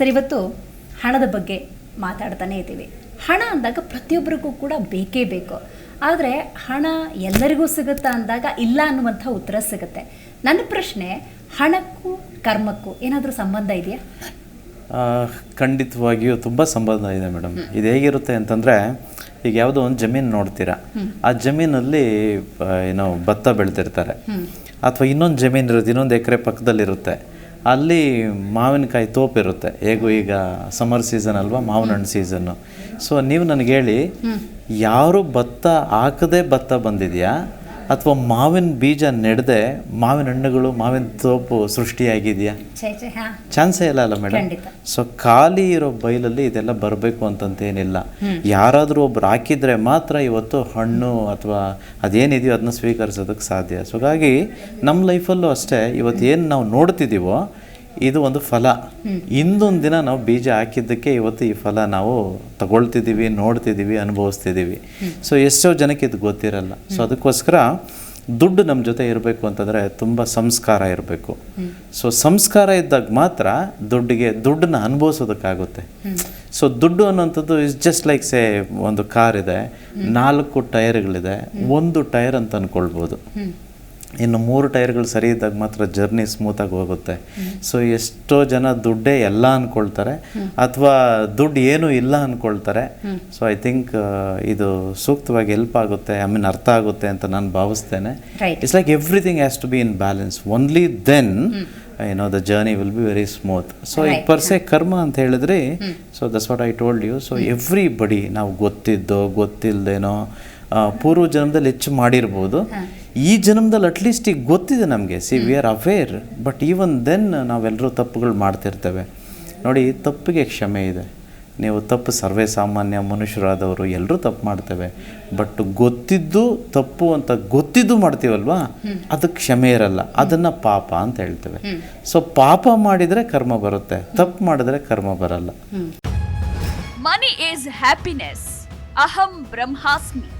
Sir ಇವತ್ತು ಹಣದ ಬಗ್ಗೆ ಮಾತಾಡ್ತಾನೆ ಇದ್ದೀವಿ. ಹಣ ಅಂದಾಗ ಪ್ರತಿಯೊಬ್ಬರಿಗೂ ಕೂಡ ಬೇಕೇ ಬೇಕು. ಆದರೆ ಹಣ ಎಲ್ಲರಿಗೂ ಸಿಗುತ್ತಾ ಅಂದಾಗ ಇಲ್ಲ ಅನ್ನುವಂಥ ಉತ್ತರ ಸಿಗುತ್ತೆ. ನನ್ನ ಪ್ರಶ್ನೆ ಹಣಕ್ಕೂ ಕರ್ಮಕ್ಕೂ ಏನಾದರೂ ಸಂಬಂಧ ಇದೆಯಾ? ಖಂಡಿತವಾಗಿಯೂ ತುಂಬ ಸಂಬಂಧ ಇದೆ ಮೇಡಮ್. ಇದು ಹೇಗಿರುತ್ತೆ ಅಂತಂದರೆ ಈಗ ಯಾವುದೋ ಒಂದು ಜಮೀನು ನೋಡ್ತೀರಾ? ಆ ಜಮೀನಲ್ಲಿ ಏನೋ ಭತ್ತ ಬೆಳೆದಿರ್ತಾರೆ. ಅಥವಾ ಇನ್ನೊಂದು ಜಮೀನು ಇರುತ್ತೆ ಇನ್ನೊಂದು ಎಕರೆ ಪಕ್ಕದಲ್ಲಿರುತ್ತೆ. ಅಲ್ಲಿ ಮಾವಿನಕಾಯಿ ತೋಪಿರುತ್ತೆ ಹೇಗೂ ಈಗ ಸಮ್ಮರ್ ಸೀಸನ್ ಅಲ್ವಾ? ಮಾವಿನ ಹಣ್ಣು ಸೀಸನ್ನು ಸೊ ನೀವು ನನಗೆ ಹೇಳಿ ಯಾರು ಭತ್ತ ಹಾಕದೆ ಭತ್ತ ಬಂದಿದೆಯಾ? ಅಥವಾ ಮಾವಿನ ಬೀಜ ನೆಡದೆ ಮಾವಿನ ಹಣ್ಣುಗಳು ಮಾವಿನ ತೋಪು ಸೃಷ್ಟಿಯಾಗಿದೆಯಾ? ಚಾನ್ಸೇ ಇಲ್ಲ ಅಲ್ಲ ಮೇಡಮ್. ಸೊ ಖಾಲಿ ಇರೋ ಬೈಲಲ್ಲಿ ಇದೆಲ್ಲ ಬರಬೇಕು ಅಂತಂತೇನಿಲ್ಲ. ಯಾರಾದರೂ ಒಬ್ರು ಹಾಕಿದ್ರೆ ಮಾತ್ರ ಇವತ್ತು ಹಣ್ಣು ಅಥವಾ ಅದೇನಿದೆಯೋ ಅದನ್ನ ಸ್ವೀಕರಿಸೋದಕ್ಕೆ ಸಾಧ್ಯ. ಸೊ ಹಾಗಾಗಿ ನಮ್ಮ ಲೈಫಲ್ಲೂ ಅಷ್ಟೇ ಇವತ್ತು ಏನು ನಾವು ನೋಡ್ತಿದ್ದೀವೋ ಇದು ಒಂದು ಫಲ. ಇಂದೊಂದು ದಿನ ನಾವು ಬೀಜ ಹಾಕಿದ್ದಕ್ಕೆ ಇವತ್ತು ಈ ಫಲ ನಾವು ತಗೊಳ್ತಿದ್ದೀವಿ ನೋಡ್ತಿದ್ದೀವಿ ಅನುಭವಿಸ್ತಿದ್ದೀವಿ ಸೊ ಎಷ್ಟೋ ಜನಕ್ಕೆ ಇದು ಗೊತ್ತಿರಲ್ಲ. ಸೊ ಅದಕ್ಕೋಸ್ಕರ ದುಡ್ಡು ನಮ್ಮ ಜೊತೆ ಇರಬೇಕು ಅಂತಂದರೆ ತುಂಬ ಸಂಸ್ಕಾರ ಇರಬೇಕು. ಸೊ ಸಂಸ್ಕಾರ ಇದ್ದಾಗ ಮಾತ್ರ ದುಡ್ಡಿಗೆ ದುಡ್ಡನ್ನ ಅನುಭವಿಸೋದಕ್ಕಾಗುತ್ತೆ. ಸೊ ದುಡ್ಡು ಅನ್ನೋಂಥದ್ದು ಇಸ್ ಜಸ್ಟ್ ಲೈಕ್ ಸೇ ಒಂದು ಕಾರ್ ಇದೆ. ನಾಲ್ಕು ಟೈರ್ಗಳಿದೆ. ಒಂದು ಟೈರ್ ಅಂತ ಅಂದ್ಕೊಳ್ಬೋದು ಇನ್ನು ಮೂರು ಟೈರ್ಗಳು ಸರಿ ಇದ್ದಾಗ ಮಾತ್ರ ಜರ್ನಿ ಸ್ಮೂತಾಗಿ ಹೋಗುತ್ತೆ. ಸೊ ಎಷ್ಟೋ ಜನ ದುಡ್ಡೇ ಎಲ್ಲ ಅಂದ್ಕೊಳ್ತಾರೆ ಅಥವಾ ದುಡ್ಡು ಏನೂ ಇಲ್ಲ ಅಂದ್ಕೊಳ್ತಾರೆ ಸೊ ಐ ಥಿಂಕ್ ಇದು ಸೂಕ್ತವಾಗಿ ಹೆಲ್ಪ್ ಆಗುತ್ತೆ. ಐ ಮೀನ್ ಅರ್ಥ ಆಗುತ್ತೆ ಅಂತ ನಾನು ಭಾವಿಸ್ತೇನೆ. It's like everything has to be in balance only then ಏನೋ the journey will be very smooth so ಈ ಪರ್ಸೆ ಕರ್ಮ ಅಂತ ಹೇಳಿದ್ರೆ so thus what I told you so everybody ನಾವು ಗೊತ್ತಿದ್ದೋ ಗೊತ್ತಿಲ್ಲದೇನೋ ಪೂರ್ವ ಜನ್ಮದಲ್ಲಿ ಹೆಚ್ಚು ಮಾಡಿರ್ಬೋದು. ಈ ಜನ್ಮದಲ್ಲಿ ಅಟ್ಲೀಸ್ಟ್ ಈಗ ಗೊತ್ತಿದೆ ನಮಗೆ. See we are aware but even then ನಾವೆಲ್ಲರೂ ತಪ್ಪುಗಳು ಮಾಡ್ತಿರ್ತೇವೆ. ನೋಡಿ ತಪ್ಪಿಗೆ ಕ್ಷಮೆ ಇದೆ. ನೀವು ತಪ್ಪು ಸರ್ವೇ ಸಾಮಾನ್ಯ ಮನುಷ್ಯರಾದವರು ಎಲ್ಲರೂ ತಪ್ಪು ಮಾಡ್ತೇವೆ. ಬಟ್ ಗೊತ್ತಿದ್ದು ತಪ್ಪು ಅಂತ ಗೊತ್ತಿದ್ದು ಮಾಡ್ತೀವಲ್ವಾ? ಅದಕ್ಕೆ ಕ್ಷಮೆ ಇರಲ್ಲ. ಅದನ್ನು ಪಾಪ ಅಂತ ಹೇಳ್ತೇವೆ. ಸೊ ಪಾಪ ಮಾಡಿದರೆ ಕರ್ಮ ಬರುತ್ತೆ. ತಪ್ಪು ಮಾಡಿದ್ರೆ ಕರ್ಮ ಬರಲ್ಲ. ಮನಿ ಈಸ್ ಹ್ಯಾಪಿನೆಸ್ ಅಹಂ ಬ್ರಹ್ಮಾಸ್ಮಿ